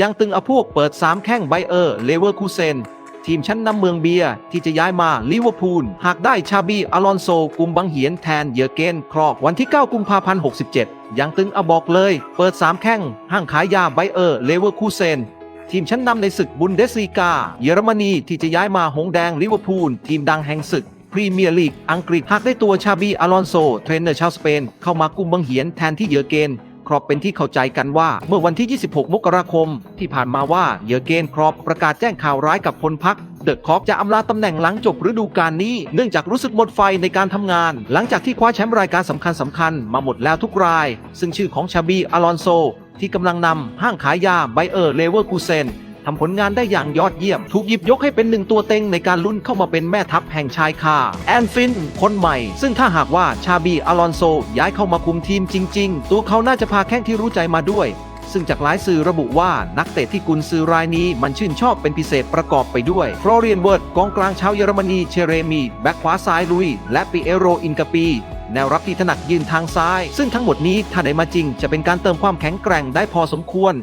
ยังตึงเอาพวกเปิด 3 แข้งไบเออร์เลเวอร์คูเซนทีมชั้นนำเมืองเบียร์ที่จะย้ายมาลิเวอร์พูลหากได้ชาบีอลอนโซกุมบังเหียนแทนเยอร์เกนครอกวันที่ 9 กุมภาพันธ์67 ยังตึงเอาบอกเลย เปิด 3 แข้งห้างขายยาไบเออร์เลเวอร์คูเซนทีมชั้นนำในศึกบุนเดสลีกา เยอรมนีที่จะย้ายมาหงแดงลิเวอร์พูลทีมดังแห่งศึกพรีเมียร์ลีกอังกฤษหากได้ตัวชาบีอลอนโซเทรนเนอร์ชาวสเปนเข้ามากุมบังเหียนแทนที่เยอร์เกน ครอบเป็นที่เข้าใจกันว่าเมื่อวันที่ 26 มกราคม ที่ผ่านมาว่าเยอเกนครอบประกาศแจ้งข่าวร้ายกับพลพักเดอะคอปจะอำลาตำแหน่งหลังจบฤดูกาลนี้ เนื่องจากรู้สึกหมดไฟในการทำงาน หลังจากที่คว้าแชมป์รายการสำคัญสำคัญมาหมดแล้วทุกราย ซึ่งชื่อของชาบี อลอนโซ ที่กำลังนำห้างขายยาไบเออร์เลเวอร์คูเซน ทำผลงานได้อย่างยอดเยี่ยม ถูกหยิบยกให้เป็นหนึ่งตัวเต็งในการลุ้นเข้ามาเป็นแม่ทัพแห่งชายคาแอนฟิน คนใหม่ ซึ่งถ้าหากว่าชาบีอลอนโซ ย้ายเข้ามาคุมทีมจริง ๆ ตัวเขาน่าจะพาแข้งที่รู้ใจมาด้วยซึ่งจากหลายสื่อระบุว่านักเตะที่กุนซือรายนี้มันชื่นชอบเป็นพิเศษประกอบไปด้วยฟลอเรียนเวิร์ดกองกลางชาวเยอรมนีเชเรมี แบ็คขวาซ้ายลุย และปิเอโรอินกาปี แนวรับที่ถนัดยืนทางซ้าย ซึ่งทั้งหมดนี้ถ้าได้มาจริง จะเป็นการเติมความแข็งแกร่งได้พอสมควร